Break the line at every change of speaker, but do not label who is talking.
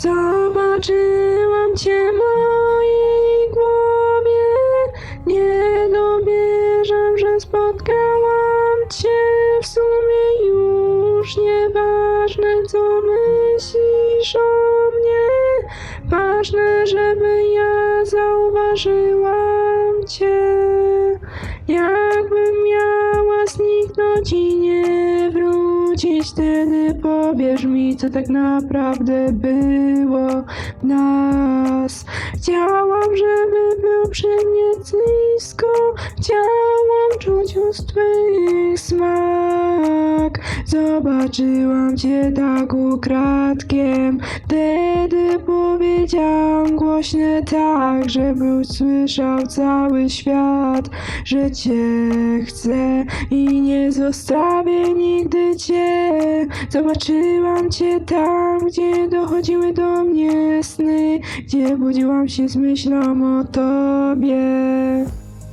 Zobaczyłam cię mojej głowie. Nie dowierzam, że spotkałam cię. W sumie już nieważne, co myślisz o mnie. Ważne, żeby ja zauważyłam cię. Jakbym miała zniknąć i nie wrócić, wtedy powiesz mi, co tak naprawdę było w nas. Chciałam, żeby był przy mnie blisko, chciałam czuć ust smak. Zobaczyłam cię tak ukradkiem, wtedy powiedziałam głośne tak, żeby usłyszał cały świat, że cię chcę i nie zostawię nigdy cię. Zobaczyłam cię tam, gdzie dochodziły do mnie sny, gdzie budziłam się z myślą o tobie.